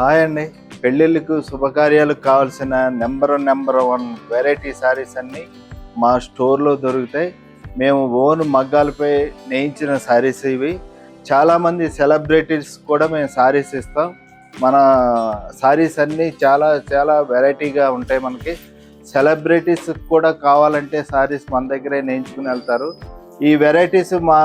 Hi అండి. పెళ్ళిళ్ళకు శుభకార్యాలకు కావాల్సిన number number one variety saris అన్నీ మా స్టోర్లో దొరుకుతాయి. మేము ఓన్ మగ్గాలపై నేయించిన శారీస్ ఇవి. చాలామంది సెలబ్రిటీస్ కూడా మేము శారీస్ ఇస్తాం. మన శారీస్ అన్నీ చాలా చాలా వెరైటీగా ఉంటాయి మనకి. సెలబ్రిటీస్ కూడా కావాలంటే శారీస్ మన దగ్గరే నేయించుకుని వెళ్తారు. ఈ వెరైటీస్ మా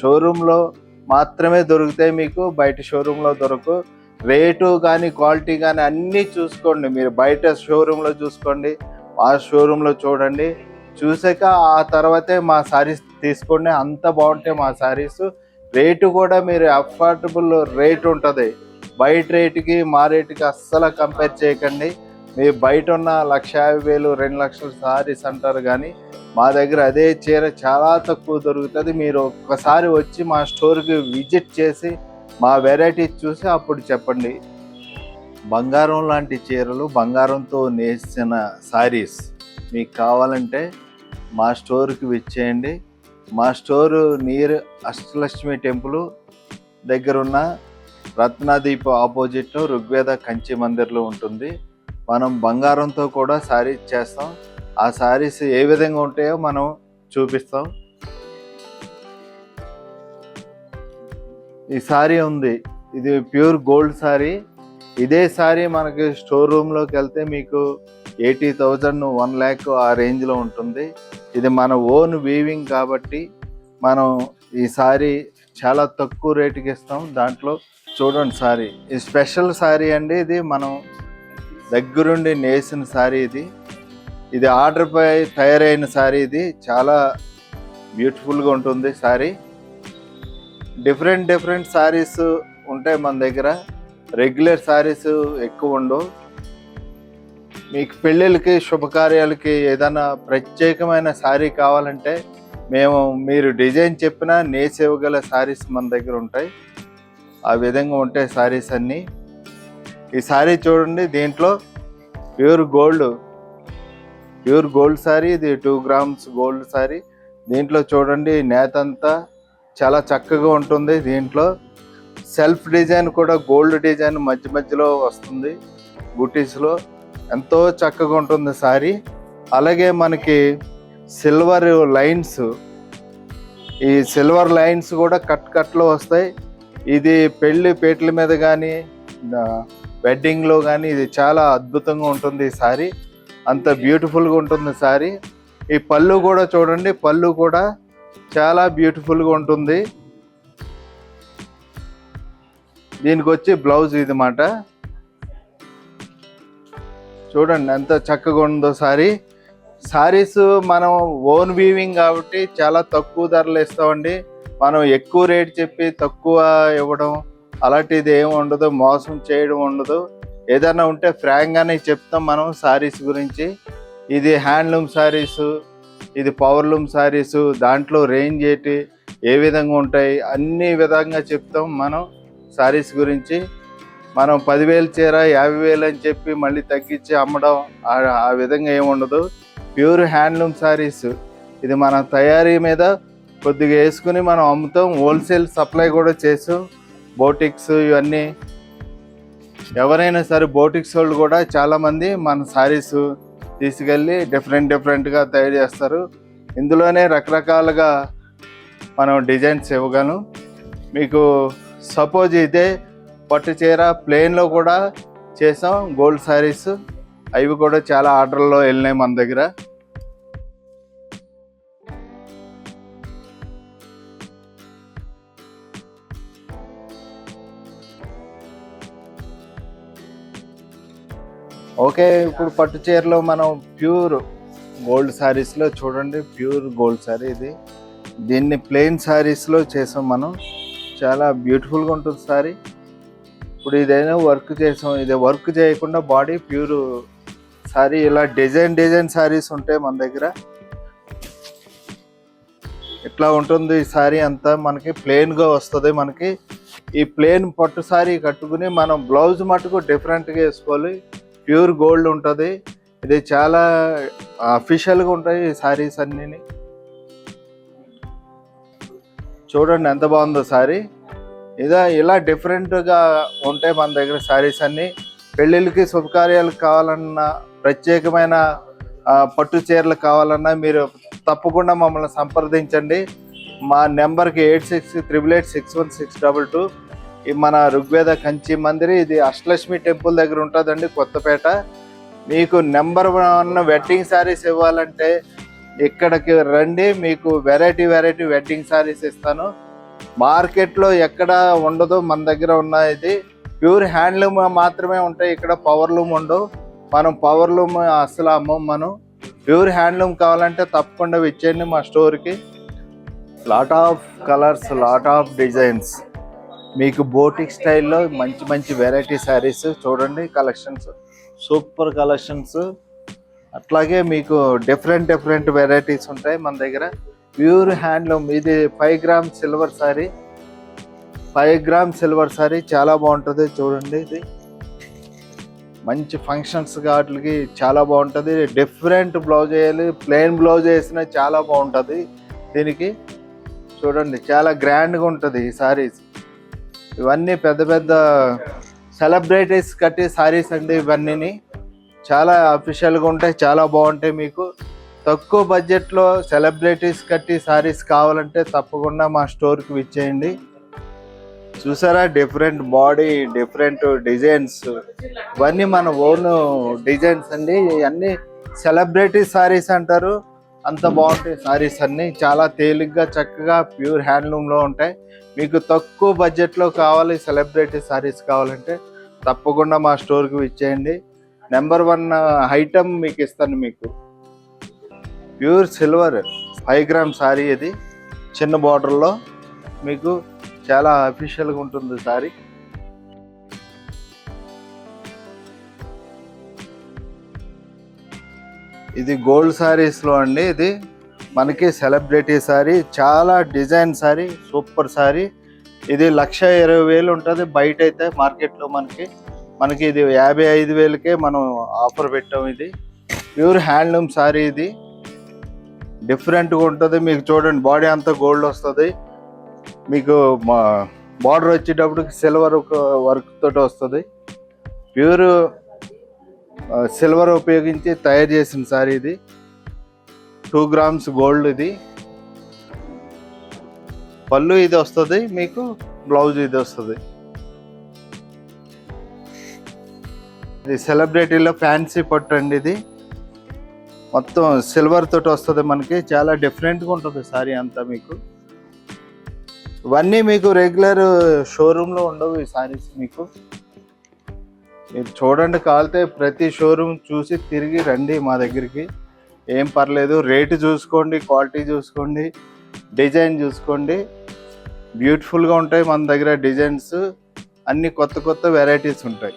షోరూంలో మాత్రమే దొరుకుతాయి మీకు బయట షోరూంలో దొరకవు రేటు కానీ క్వాలిటీ కానీ అన్నీ చూసుకోండి. మీరు బయట షోరూంలో చూసుకోండి. ఆ షోరూంలో చూడండి. చూసాక ఆ తర్వాతే మా శారీస్ తీసుకోండి. అంత బాగుంటాయి మా శారీస్ రేటు కూడా మీరు అఫోర్డబుల్ రేట్ ఉంటుంది. బయట రేటుకి మా రేటుకి అస్సలు కంపేర్ చేయకండి. మీ బయట ఉన్న లక్ష యాభై వేలు రెండు లక్షల శారీస్ అంటారు కానీ మా దగ్గర అదే చీర చాలా తక్కువ దొరుకుతుంది. మీరు ఒక్కసారి వచ్చి మా స్టోర్కి విజిట్ చేసి మా వెరైటీ చూసి అప్పుడు చెప్పండి. బంగారం లాంటి చీరలు బంగారంతో నేసిన శారీస్ మీకు కావాలంటే మా స్టోర్కి విచ్చేయండి. మా స్టోరు నియర్ అష్టలక్ష్మి టెంపుల్ దగ్గర ఉన్న రత్నాదీప్ ఆపోజిట్లో ఋగ్వేద కంచి మందిర్లో ఉంటుంది. మనం బంగారంతో కూడా శారీస్ చేస్తాం. ఆ శారీస్ ఏ విధంగా ఉంటాయో మనం చూపిస్తాం. ఈ శారీ ఉంది. ఇది ప్యూర్ గోల్డ్ శారీ ఇదే శారీ మనకి స్టోర్ రూమ్లోకి వెళ్తే మీకు ఎయిటీ థౌజండ్ వన్ ల్యాక్ ఆ రేంజ్లో ఉంటుంది. ఇది మన ఓన్ వీవింగ్ కాబట్టి మనం ఈ శారీ చాలా తక్కువ రేటుకి ఇస్తాం. దాంట్లో చూడండి సారీ. ఇది స్పెషల్ శారీ అండి ఇది. మనం దగ్గరుండి నేసిన శారీ ఇది. ఇది ఆర్డర్పై తయారైన శారీ ఇది. చాలా బ్యూటిఫుల్గా ఉంటుంది సారీ. డిఫరెంట్ డిఫరెంట్ శారీస్ ఉంటాయి మన దగ్గర రెగ్యులర్ శారీస్ ఎక్కువ ఉండవు. మీకు పెళ్ళిళ్ళకి శుభకార్యాలకి ఏదైనా ప్రత్యేకమైన శారీ కావాలంటే మేము మీరు డిజైన్ చెప్పినా నేసేవగల ఇవ్వగల శారీస్ మన దగ్గర ఉంటాయి. ఆ విధంగా ఉంటాయి శారీస్ అన్నీ. ఈ శారీ చూడండి దీంట్లో pure gold pure gold sari ఇది టూ గ్రామ్స్ గోల్డ్ శారీ దీంట్లో చూడండి నేతంతా చాలా చక్కగా ఉంటుంది దీంట్లో. సెల్ఫ్ డిజైన్ కూడా గోల్డ్ డిజైన్ మధ్య మధ్యలో వస్తుంది బుటీస్లో. ఎంతో చక్కగా ఉంటుంది సారీ. అలాగే మనకి సిల్వర్ లైన్స్ ఈ సిల్వర్ లైన్స్ కూడా కట్ కట్లో వస్తాయి. ఇది పెళ్ళి పేట్ల మీద కానీ వెడ్డింగ్లో కానీ ఇది చాలా అద్భుతంగా ఉంటుంది ఈ సారీ. అంత బ్యూటిఫుల్గా ఉంటుంది సారీ. ఈ పళ్ళు కూడా చూడండి పళ్ళు కూడా చాలా బ్యూటిఫుల్గా ఉంటుంది. దీనికి వచ్చి బ్లౌజ్ ఇది మాట. చూడండి ఎంత చక్కగా ఉందో సారీ. సారీస్ మనం ఓన్ వీవింగ్ కాబట్టి చాలా తక్కువ ధరలు ఇస్తామండి మనం ఎక్కువ రేట్ చెప్పి తక్కువ ఇవ్వడం అలాంటిది ఏమి ఉండదు మోసం చేయడం ఉండదు. ఏదైనా ఉంటే ఫ్రాంక్గానే చెప్తాం మనం సారీస్ గురించి. ఇది హ్యాండ్లూమ్ సారీస్. ఇది పవర్లూమ్ శారీస్ దాంట్లో రేంజ్ ఏంటి ఏ విధంగా ఉంటాయి అన్ని విధంగా చెప్తాం మనం శారీస్ గురించి. మనం పదివేలు చీర యాభై వేలు అని చెప్పి మళ్ళీ తగ్గించి అమ్మడం ఆ- విధంగా ఏముండదు ప్యూర్ హ్యాండ్లూమ్ శారీస్. ఇది మన తయారీ మీద కొద్దిగా వేసుకుని మనం అమ్ముతాం. హోల్సేల్ సప్లై కూడా చేసాం బోటిక్స్ ఇవన్నీ. ఎవరైనా సరే బోటిక్స్ వాళ్ళు కూడా చాలామంది మన శారీస్ తీసుకెళ్ళి డిఫరెంట్ డిఫరెంట్గా తయారు చేస్తారు. ఇందులోనే రకరకాలుగా మనం డిజైన్స్ ఇవ్వగలను మీకు సపోజ్ ఇదే పట్టు చీర ప్లెయిన్లో కూడా చేసాం గోల్డ్ శారీస్ అవి కూడా చాలా ఆర్డర్లో వెళ్ళినాయి మన దగ్గర. ఓకే ఇప్పుడు పట్టు చీరలో మనం ప్యూర్ గోల్డ్ శారీస్లో చూడండి ప్యూర్ గోల్డ్ శారీ ఇది. దీన్ని ప్లెయిన్ శారీస్లో చేసాం మనం. చాలా బ్యూటిఫుల్గా ఉంటుంది శారీ ఇప్పుడు ఇదైనా వర్క్ చేసాం. ఇది వర్క్ చేయకుండా బాడీ ప్యూర్ శారీ ఇలా డిజైన్ డిజైన్ శారీస్ ఉంటాయి మన దగ్గర. ఇట్లా ఉంటుంది ఈ శారీ అంతా? మనకి ప్లెయిన్గా వస్తుంది మనకి. ఈ ప్లెయిన్ పట్టు శారీ కట్టుకుని మనం బ్లౌజ్ మటుకు డిఫరెంట్గా వేసుకోవాలి. ప్యూర్ గోల్డ్ ఉంటుంది. ఇది చాలా అఫీషియల్గా ఉంటాయి ఈ శారీస్ అన్నీ చూడండి ఎంత బాగుందో సారీ. ఇదా ఇలా డిఫరెంట్గా ఉంటాయి మన దగ్గర శారీస్ అన్నీ. పెళ్ళిళ్ళకి శుభకార్యాలకు కావాలన్నా ప్రత్యేకమైన పట్టు చీరలు కావాలన్నా మీరు తప్పకుండా మమ్మల్ని సంప్రదించండి. మా నెంబర్కి eight six triple eight six one six double two. మన ఋగ్వేద కంచి మందిరి ఇది అష్టలక్ష్మి టెంపుల్ దగ్గర ఉంటుందండి కొత్తపేట. మీకు నెంబర్ వన్ వెడ్డింగ్ శారీస్ ఇవ్వాలంటే ఇక్కడికి రండి మీకు వెరైటీ వెరైటీ వెడ్డింగ్ శారీస్ ఇస్తాను. మార్కెట్లో ఎక్కడ ఉండదు మన దగ్గర ఉన్న ఇది. ప్యూర్ హ్యాండ్లూమ్ మాత్రమే ఉంటాయి ఇక్కడ పవర్లూమ్ ఉండవు. మనం పవర్లూమ్ అసలు అమ్మం మనం ప్యూర్ హ్యాండ్లూమ్ కావాలంటే తప్పకుండా ఇచ్చేయండి మా స్టోర్కి. Lot of colours lot of designs మీకు బోటిక్ స్టైల్లో మంచి మంచి వెరైటీ శారీస్ చూడండి కలెక్షన్స్ సూపర్ కలెక్షన్స్ అట్లాగే మీకు డిఫరెంట్ డిఫరెంట్ వెరైటీస్ ఉంటాయి మన దగ్గర. ప్యూర్ హ్యాండ్లూమ్ ఇది five gram silver sari five gram silver sari చాలా బాగుంటుంది చూడండి ఇది. మంచి ఫంక్షన్స్ వాటికి చాలా బాగుంటుంది. డిఫరెంట్ బ్లౌజ్ వేయాలి ప్లెయిన్ బ్లౌజ్ వేసినా చాలా బాగుంటుంది దీనికి. చూడండి చాలా గ్రాండ్గా ఉంటుంది ఈ శారీస్ ఇవన్నీ పెద్ద పెద్ద సెలబ్రిటీస్ కట్టి సారీస్ అండి ఇవన్నీ చాలా అఫీషియల్గా ఉంటాయి చాలా బాగుంటాయి మీకు. తక్కువ బడ్జెట్లో సెలబ్రిటీస్ కట్టి సారీస్ కావాలంటే తప్పకుండా మా స్టోర్కి విచ్చేయండి. చూసారా? డిఫరెంట్ బాడీ డిఫరెంట్ డిజైన్స్ ఇవన్నీ మన ఓన్ డిజైన్స్ అండి. ఇవన్నీ సెలబ్రిటీ సారీస్ అంటారు. అంత బాగుంటాయి సారీస్ అన్ని. చాలా తేలిగ్గా చక్కగా ప్యూర్ హ్యాండ్లూమ్లో ఉంటాయి. మీకు తక్కువ బడ్జెట్లో కావాలి సెలబ్రిటీ సారీస్ కావాలంటే తప్పకుండా మా స్టోర్కి విచ్చేయండి. నెంబర్ వన్ ఐటమ్ మీకు ఇస్తాను మీకు. Pure silver five gram sari ఇది. చిన్న బార్డర్లో మీకు చాలా అఫీషియల్గా ఉంటుంది సారీ. ఇది గోల్డ్ శారీస్లో అండి ఇది. మనకి సెలబ్రిటీ సారీ చాలా డిజైన్ సారీ సూపర్ సారీ ఇది లక్ష ఇరవై వేలు ఉంటుంది బయట అయితే మార్కెట్లో మనకి. మనకి ఇది యాభై ఐదు వేలకే మనం ఆఫర్ పెట్టాం ఇది. ప్యూర్ హ్యాండ్లూమ్ సారీ ఇది. డిఫరెంట్గా ఉంటుంది. మీకు చూడండి బాడీ అంతా గోల్డ్ వస్తుంది. మీకు మా బార్డర్ వచ్చేటప్పటికి సిల్వర్ వర్క్ తోటి వస్తుంది. ప్యూర్ సిల్వర్ ఉపయోగించి తయారు చేసిన సారీ ఇది. టూ గ్రామ్స్ గోల్డ్ ఇది. పళ్ళు ఇది వస్తుంది మీకు బ్లౌజ్ ఇది వస్తుంది. ఇది సెలబ్రిటీలో ఫ్యాన్సీ పట్టు అండి ఇది. మొత్తం సిల్వర్ తోటి వస్తుంది మనకి. చాలా డిఫరెంట్గా ఉంటుంది సారీ అంతా మీకు. ఇవన్నీ మీకు రెగ్యులర్ షోరూంలో ఉండవు ఈ సారీస్ మీకు. మీరు చూడండి కాలితే ప్రతి షోరూమ్ చూసి తిరిగి రండి మా దగ్గరికి. ఏం పర్లేదు రేటు చూసుకోండి క్వాలిటీ చూసుకోండి డిజైన్ చూసుకోండి. బ్యూటిఫుల్గా ఉంటాయి మన దగ్గర డిజైన్స్ అన్ని కొత్త కొత్త వెరైటీస్ ఉంటాయి.